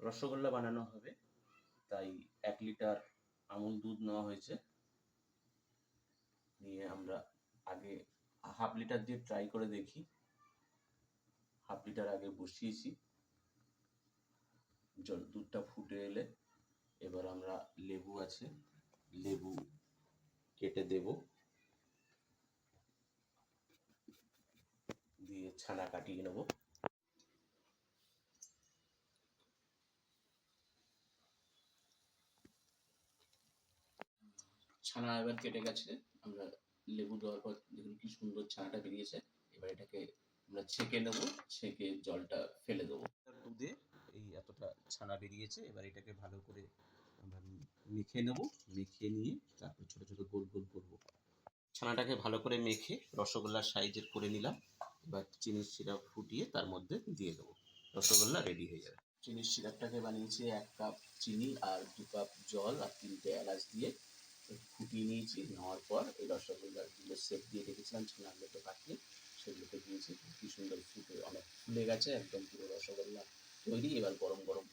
রসগোল্লা বানানো হবে। তাই এক লিটার আমুল দুধ নেওয়া হয়েছে। নিয়ে আমরা আগে হাফ লিটার দিয়ে ট্রাই করে দেখি। হাফ লিটার আগে বসিয়েছি। জল দুধটা ফুটে এলে এবার আমরা লেবু আছে, লেবু কেটে দেব। দিয়ে ছানা কাটিয়ে নেব। ছানা এবার কেটে গেছে। আমরা লেবু দেওয়ার পর দেখুন কি সুন্দর ছানাটা বেরিয়েছে। এবার এটাকে আমরা ছেঁকে নেব ছেঁকে জলটা ফেলে দেবো। দুধে এই এতটা ছানা বেরিয়েছে এবার এটাকে ভালো করে আমরা মেখে নেব। মেখে নিয়ে তারপর ছোট ছোট গোল গোল করব। ছানাটাকে ভালো করে মেখে রসগোল্লার সাইজের করে নিলাম। এবার চিনির সিরাপ ফুটিয়ে তার মধ্যে দিয়ে দেবো। রসগোল্লা রেডি হয়ে যাবে। চিনির সিরাপটাকে বানিয়েছি এক কাপ চিনি আর দু কাপ জল আর তিনটে এলাচ দিয়ে। ফুটিয়ে নিয়েছি, নেওয়ার পর এই রসগোল্লাগুলো সেপ দিয়ে রেখেছিলাম ছানাগুলোকে কাটিয়ে সেগুলোকে দিয়েছি কি সুন্দর ফুটে, অনেক ফুলে গেছে, একদম পুরো রসগোল্লা তৈরি। এবার গরম গরম